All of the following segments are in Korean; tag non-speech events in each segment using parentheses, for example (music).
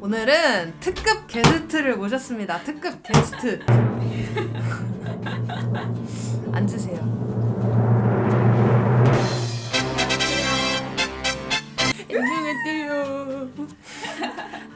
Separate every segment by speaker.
Speaker 1: 오늘은 특급 게스트를 모셨습니다. 특급 게스트. (laughs) 앉으세요. 인증할게요.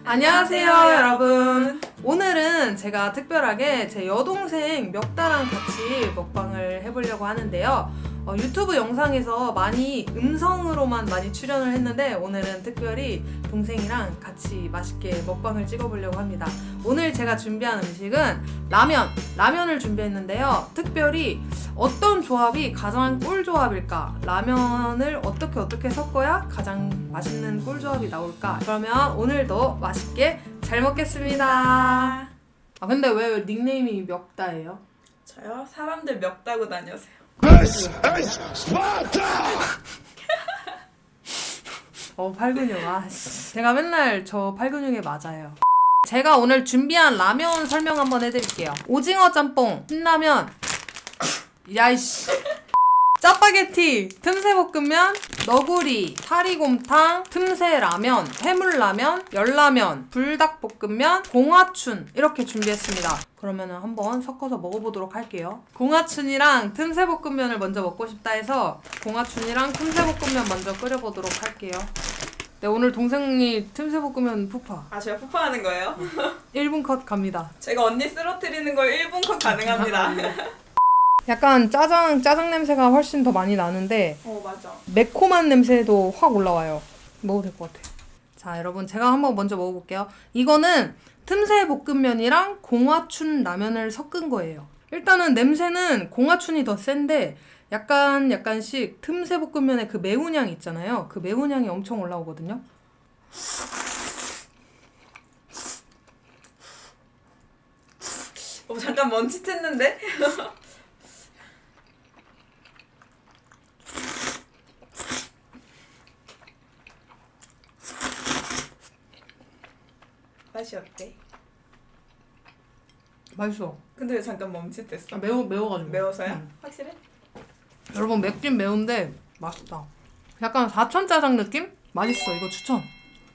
Speaker 1: 안녕하세요, 여러분. 오늘은 제가 특별하게 제 여동생 멱다랑 같이 먹방을 해보려고 하는데요. 어, 유튜브 영상에서 많이 음성으로만 많이 출연을 했는데 오늘은 특별히 동생이랑 같이 맛있게 먹방을 찍어보려고 합니다. 오늘 제가 준비한 음식은 라면, 라면을 준비했는데요. 특별히 어떤 조합이 가장 꿀 조합일까? 라면을 어떻게 어떻게 섞어야 가장 맛있는 꿀 조합이 나올까? 그러면 오늘도 맛있게 잘 먹겠습니다. 아 근데 왜 닉네임이 멱다예요?
Speaker 2: 저요? 사람들 멱 따고 다녀세요. (laughs)
Speaker 1: 어 팔근육 아 씨. 제가 맨날 저 팔근육에 맞아요. 제가 오늘 준비한 라면 설명 한번 해드릴게요. 오징어 짬뽕, 신라면, 야이씨, 짜파게티, 틈새 볶음면, 너구리, 사리곰탕, 틈새 라면, 해물라면, 열라면, 불닭볶음면, 공화춘 이렇게 준비했습니다. 그러면 한번 섞어서 먹어보도록 할게요. 공화춘이랑 틈새볶음면을 먼저 먹고 싶다 해서 공화춘이랑 틈새볶음면 먼저 끓여보도록 할게요. 네, 오늘 동생이 틈새볶음면 푸파
Speaker 2: 아, 제가 푸파하는 거예요?
Speaker 1: 1분 컷 갑니다.
Speaker 2: 제가 언니 쓰러뜨리는 걸 1분 컷 가능합니다. (laughs)
Speaker 1: 약간 짜장 짜장 냄새가 훨씬 더 많이 나는데
Speaker 2: 어, 맞아.
Speaker 1: 매콤한 냄새도 확 올라와요. 먹어도 될 것 같아요. 자, 여러분 제가 한번 먼저 먹어볼게요. 이거는 틈새 볶음면이랑 공화춘 라면을 섞은 거예요. 일단은 냄새는 공화춘이 더 센데 약간 약간씩 틈새 볶음면의 그 매운 향 있잖아요. 그 매운 향이 엄청 올라오거든요.
Speaker 2: 어, 잠깐 멈칫했는데? (laughs) 맛이 어때?
Speaker 1: 맛있어.
Speaker 2: 근데 왜 잠깐 멈칫했어?
Speaker 1: 아, 매워 매워가지고.
Speaker 2: 매워서요?
Speaker 1: 음.
Speaker 2: 확실해?
Speaker 1: 여러분 맵긴 매운데 맛있다. 약간 사천 짜장 느낌? 맛있어. 이거 추천.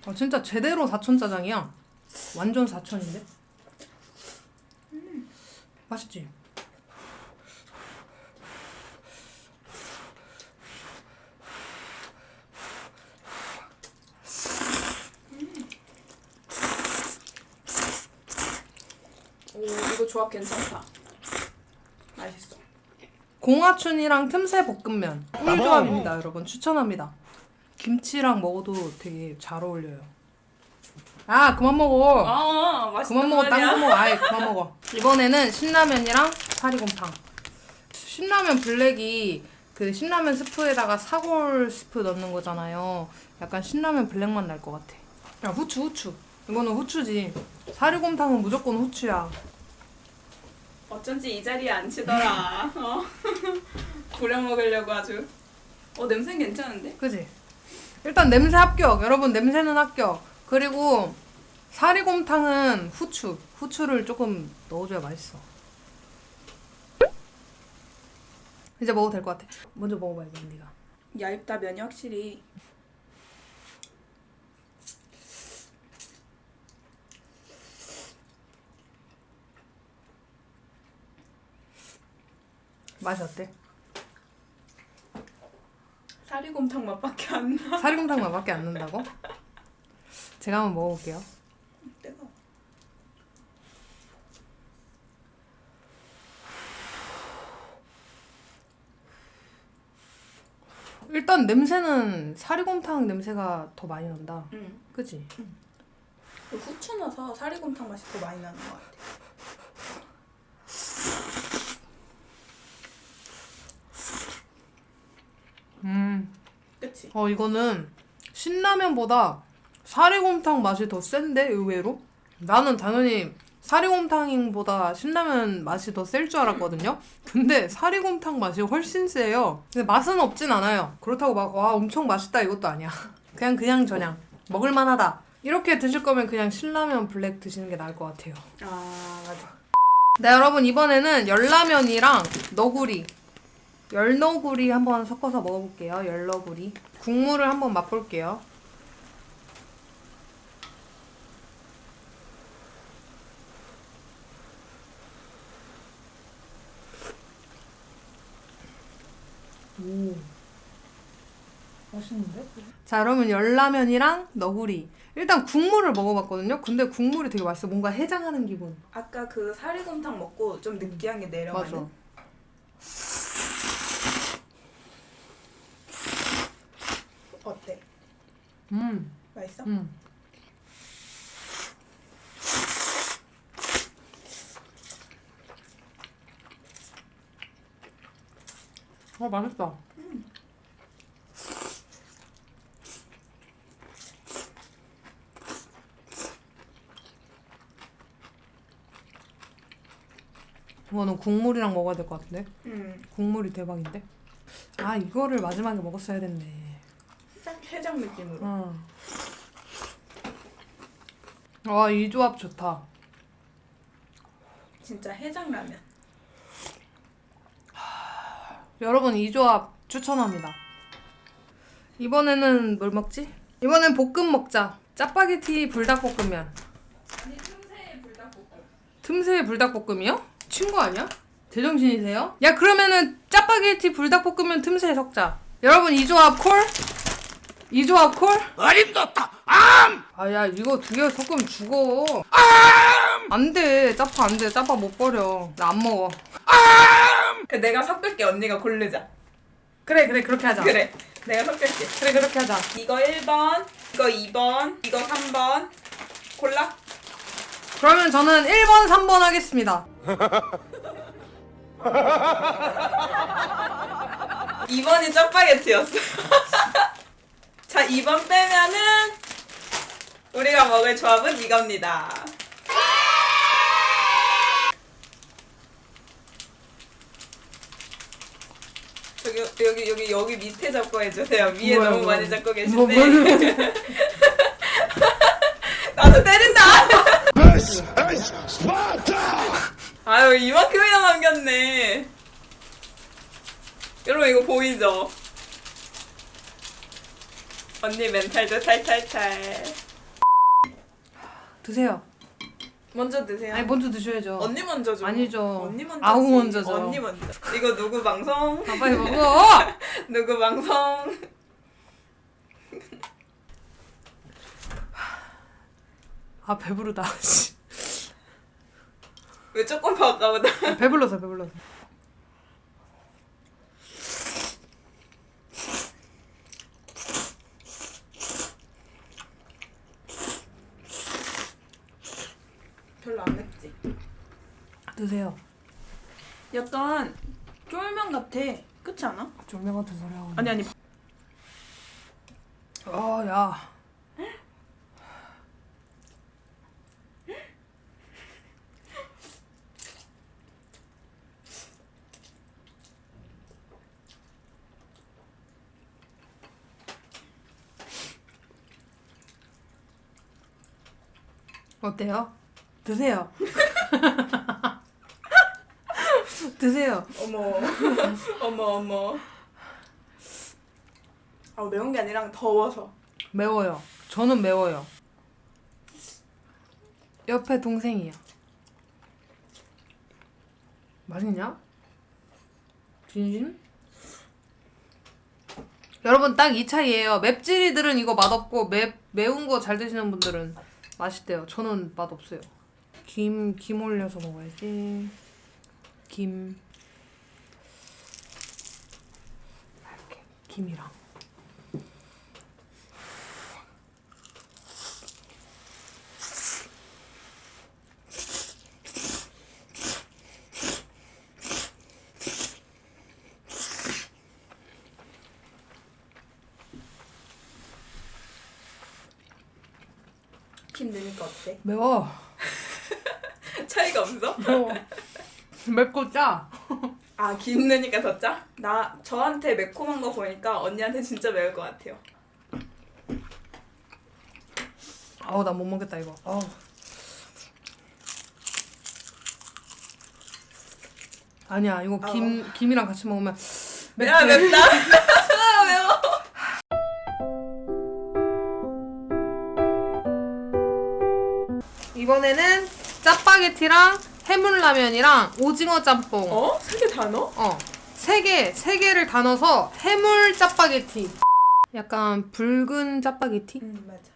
Speaker 1: 아, 진짜 제대로 사천 짜장이야. 완전 사천인데? 맛있지?
Speaker 2: 오, 이거 조합 괜찮다. 맛있어.
Speaker 1: 공화춘이랑 틈새 볶음면 꿀조합입니다, 여러분. 추천합니다. 김치랑 먹어도 되게 잘 어울려요. 아, 그만 먹어.
Speaker 2: 아, 맛있단
Speaker 1: 그만 먹어,
Speaker 2: 말이야.
Speaker 1: 딴거 먹어. 아예 그만 먹어. 이번에는 신라면이랑 사리곰탕. 신라면 블랙이 그 신라면 스프에다가 사골 스프 넣는 거잖아요. 약간 신라면 블랙 맛 날 것 같아. 야, 후추, 후추. 이거는 후추지. 사리곰탕은 무조건 후추야.
Speaker 2: 어쩐지 이 자리에 앉히더라. (laughs) 어? (laughs) 부려 먹으려고 아주. 어, 냄새 괜찮은데?
Speaker 1: 그지? 일단 냄새 합격. 여러분 냄새는 합격. 그리고 사리곰탕은 후추. 후추를 조금 넣어줘야 맛있어. 이제 먹어도 될 것 같아. 먼저 먹어봐야 돼, 네가.
Speaker 2: 얇다 면이 확실히.
Speaker 1: 맛이 어때?
Speaker 2: 사리곰탕 맛밖에 안 나.
Speaker 1: 사리곰탕 맛밖에 안 난다고? 제가 한번 먹어볼게요.
Speaker 2: 뜨거.
Speaker 1: 일단 냄새는 사리곰탕 냄새가 더 많이 난다.
Speaker 2: 응.
Speaker 1: 그지?
Speaker 2: 그 후추 넣어서 사리곰탕 맛이 더 많이 나는 것 같아.
Speaker 1: 음.
Speaker 2: 그치?
Speaker 1: 어 이거는 신라면보다 사리곰탕 맛이 더 센데 의외로? 나는 당연히 사리곰탕보다 신라면 맛이 더 셀 줄 알았거든요? 근데 사리곰탕 맛이 훨씬 세요. 근데 맛은 없진 않아요. 그렇다고 막 와 엄청 맛있다 이것도 아니야. (laughs) 그냥 그냥 저냥. 먹을만하다. 이렇게 드실 거면 그냥 신라면 블랙 드시는 게 나을 것 같아요.
Speaker 2: 아, 맞아.
Speaker 1: 네 여러분 이번에는 열라면이랑 너구리 열너구리 한번 섞어서 먹어볼게요. 열너구리. 국물을 한번 맛볼게요. 오. 맛있는데? 자, 그러면 열라면이랑 너구리. 일단 국물을 먹어봤거든요. 근데 국물이 되게 맛있어. 뭔가 해장하는 기분.
Speaker 2: 아까 그 사리곰탕 먹고 좀 느끼한 게 내려가는.
Speaker 1: 맞아. 음,
Speaker 2: 맛있어?
Speaker 1: 음. 어 맛있다. 이거는 국물이랑 먹어야 될 것 같은데?
Speaker 2: 음.
Speaker 1: 국물이 대박인데? 아 이거를 마지막에 먹었어야 됐네.
Speaker 2: 딱 해장 느낌으로.
Speaker 1: 어. 와이 조합 좋다.
Speaker 2: 진짜 해장 라면.
Speaker 1: 여러분 이 조합 추천합니다. 이번에는 뭘 먹지? 이번엔 볶음 먹자. 짜파게티 불닭볶음면.
Speaker 2: 아니 틈새에 불닭볶음.
Speaker 1: 틈새 불닭볶음이요? 친구 아니야? 제정신이세요? 야 그러면은 짜파게티 불닭볶음면 틈새에 섞자. 여러분 이 조합 콜? 이 조합 콜?
Speaker 3: 어림도다 암!
Speaker 1: 아 야 이거 두 개 섞으면 죽어. 안돼 짜파 안돼 짜파 못 버려. 나 안 먹어.
Speaker 2: 그 내가 섞을게 언니가 고르자.
Speaker 1: 그래 그래 그렇게 하자.
Speaker 2: 그래. 내가 섞을게.
Speaker 1: 그래 그렇게 하자.
Speaker 2: 이거 1번, 이거 2번, 이거 3번. 골라.
Speaker 1: 그러면 저는 1번 3번 하겠습니다. (laughs)
Speaker 2: 2번이 짜파게티였어. (laughs) 자, 2번 빼면은 우리가 먹을 조합은 이겁니다. 여기 여기 여기 여기 밑에 잡고 해주세요. 위에
Speaker 1: 뭐야,
Speaker 2: 너무
Speaker 1: 뭐야.
Speaker 2: 많이 잡고
Speaker 1: 뭐,
Speaker 2: 계신데.
Speaker 1: 뭘- (laughs)
Speaker 2: 나도 때린다. 아유 이만큼이나 남겼네. 여러분 이거 보이죠? 언니 멘탈도 탈탈탈.
Speaker 1: 드세요.
Speaker 2: 먼저 드세요.
Speaker 1: 아니 먼저 드셔야죠.
Speaker 2: 언니 먼저 줘.
Speaker 1: 아니죠.
Speaker 2: 언니 먼저.
Speaker 1: 아우 먼저죠.
Speaker 2: 언니 먼저. 이거 누구 방송?
Speaker 1: 아, 빨리 먹어.
Speaker 2: 누구 방송?
Speaker 1: 아 배부르다. 씨. (laughs)
Speaker 2: 왜 조금 바까보다.
Speaker 1: 배불러서 배불러서.
Speaker 2: 별로 안 맵지.
Speaker 1: 드세요.
Speaker 2: 약간 쫄면 같아. 그렇지 않아?
Speaker 1: 졸명 같은 소리 하고.
Speaker 2: 아니 아니.
Speaker 1: 어 야. 어때요? 드세요. (laughs) 드세요.
Speaker 2: 어머. 어머 어머. 아 매운 게 아니라 더워서.
Speaker 1: 매워요. 저는 매워요. 옆에 동생이요. 맛있냐? 진심? 여러분 딱 이 차이예요. 맵찔이들은 이거 맛없고 매, 매운 거 잘 드시는 분들은 맛있대요. 저는 맛없어요. 김, 김 올려서 먹어야지. 김. 이렇게 김이랑.
Speaker 2: 김 넣으니까 어때?
Speaker 1: 매워.
Speaker 2: 차이가 없어?
Speaker 1: 매워. 맵고 짜.
Speaker 2: 아, 김 넣으니까 더 짜? 나 저한테 매콤한 거 보니까 언니한테 진짜 매울 것 같아요.
Speaker 1: 아우 나 못 먹겠다 이거. 아우. 아니야 이거 김 김이랑 같이 먹으면
Speaker 2: 야, 맵다. (laughs)
Speaker 1: 짜파게티랑 해물라면이랑 오징어 짬뽕. 어.
Speaker 2: 어? 세개 다 넣어?
Speaker 1: 세 개, 세 개를 다 넣어서 해물 짜파게티. 약간 붉은 짜파게티?
Speaker 2: 응 맞아.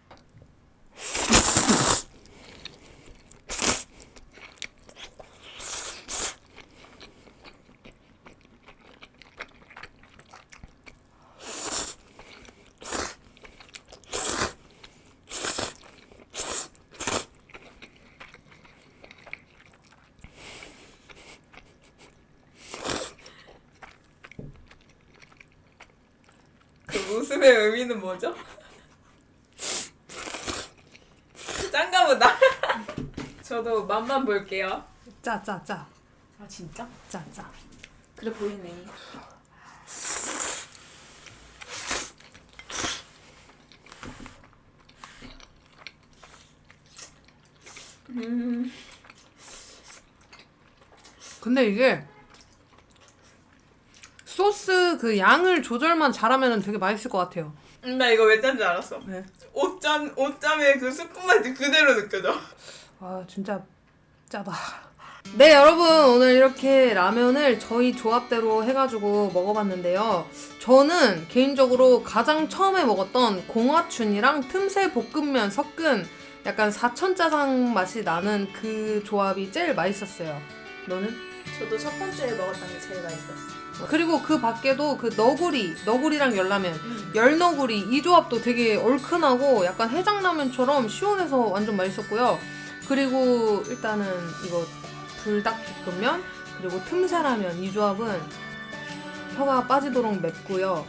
Speaker 2: 그 웃음의 의미는 뭐죠? 짠가 보다. (laughs) 저도 맛만 볼게요.
Speaker 1: 짜, 짜, 짜.
Speaker 2: 아 진짜?
Speaker 1: 짜, 짜.
Speaker 2: 그래 보이네. 음,
Speaker 1: 근데 이게 그 양을 조절만 잘하면 되게 맛있을 것 같아요.
Speaker 2: 음, 나 이거 왜 짠지 알았어.
Speaker 1: 네.
Speaker 2: 옷잠 옷잠의 그 스프 맛이 그대로 느껴져.
Speaker 1: 아 진짜 짜다. 네 여러분 오늘 이렇게 라면을 저희 조합대로 해가지고 먹어봤는데요. 저는 개인적으로 가장 처음에 먹었던 공화춘이랑 틈새 볶음면 섞은 약간 사천짜장 맛이 나는 그 조합이 제일 맛있었어요. 너는?
Speaker 2: 저도 첫 번째 먹었던 게 제일 맛있었어.
Speaker 1: 그리고 그 밖에도 그 너구리, 너구리랑 열라면,
Speaker 2: 음.
Speaker 1: 열너구리 이 조합도 되게 얼큰하고 약간 해장라면처럼 시원해서 완전 맛있었고요. 그리고 일단은 이거 불닭 볶음면 그리고 틈새라면 이 조합은 혀가 빠지도록 맵고요.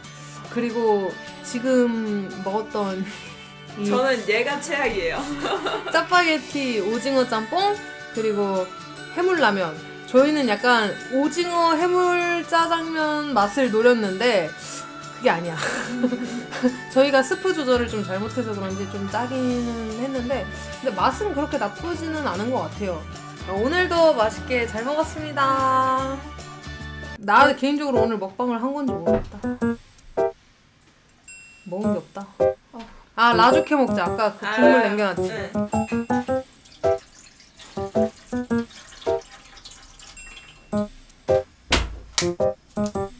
Speaker 1: 그리고 지금 먹었던 (laughs) 이
Speaker 2: 저는 얘가 최악이에요. (laughs)
Speaker 1: 짜파게티 오징어 짬뽕 그리고 해물라면 저희는 약간 오징어 해물 짜장면 맛을 노렸는데 그게 아니야. (laughs) 저희가 스프 조절을 좀 잘못해서 그런지 좀 짜기는 했는데 근데 맛은 그렇게 나쁘지는 않은 것 같아요. 오늘도 맛있게 잘 먹었습니다. 나 개인적으로 오늘 먹방을 한 건지 모르겠다. 먹은 게 없다. 아 라죽해 먹자. 아까 그 국물
Speaker 2: 아,
Speaker 1: 남겨놨지
Speaker 2: 응.